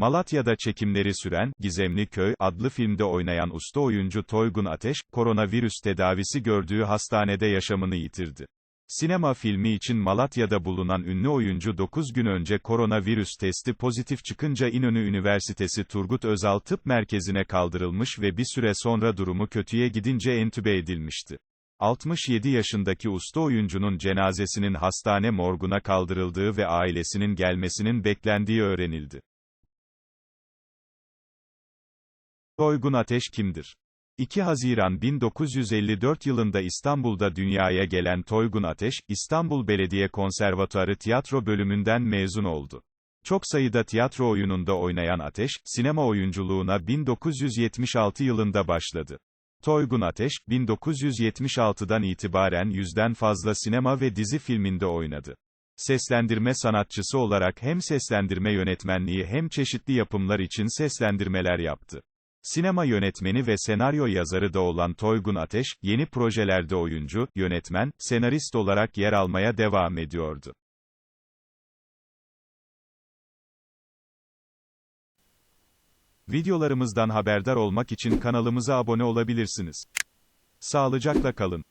Malatya'da çekimleri süren, Gizemli Köy, adlı filmde oynayan usta oyuncu Toygun Ateş, koronavirüs tedavisi gördüğü hastanede yaşamını yitirdi. Sinema filmi için Malatya'da bulunan ünlü oyuncu 9 gün önce koronavirüs testi pozitif çıkınca İnönü Üniversitesi Turgut Özal Tıp Merkezi'ne kaldırılmış ve bir süre sonra durumu kötüye gidince entübe edilmişti. 67 yaşındaki usta oyuncunun cenazesinin hastane morguna kaldırıldığı ve ailesinin gelmesinin beklendiği öğrenildi. Toygun Ateş kimdir? 2 Haziran 1954 yılında İstanbul'da dünyaya gelen Toygun Ateş, İstanbul Belediye Konservatuarı tiyatro bölümünden mezun oldu. Çok sayıda tiyatro oyununda oynayan Ateş, sinema oyunculuğuna 1976 yılında başladı. Toygun Ateş, 1976'dan itibaren yüzden fazla sinema ve dizi filminde oynadı. Seslendirme sanatçısı olarak hem seslendirme yönetmenliği hem çeşitli yapımlar için seslendirmeler yaptı. Sinema yönetmeni ve senaryo yazarı da olan Toygun Ateş, yeni projelerde oyuncu, yönetmen, senarist olarak yer almaya devam ediyordu. Videolarımızdan haberdar olmak için kanalımıza abone olabilirsiniz. Sağlıcakla kalın.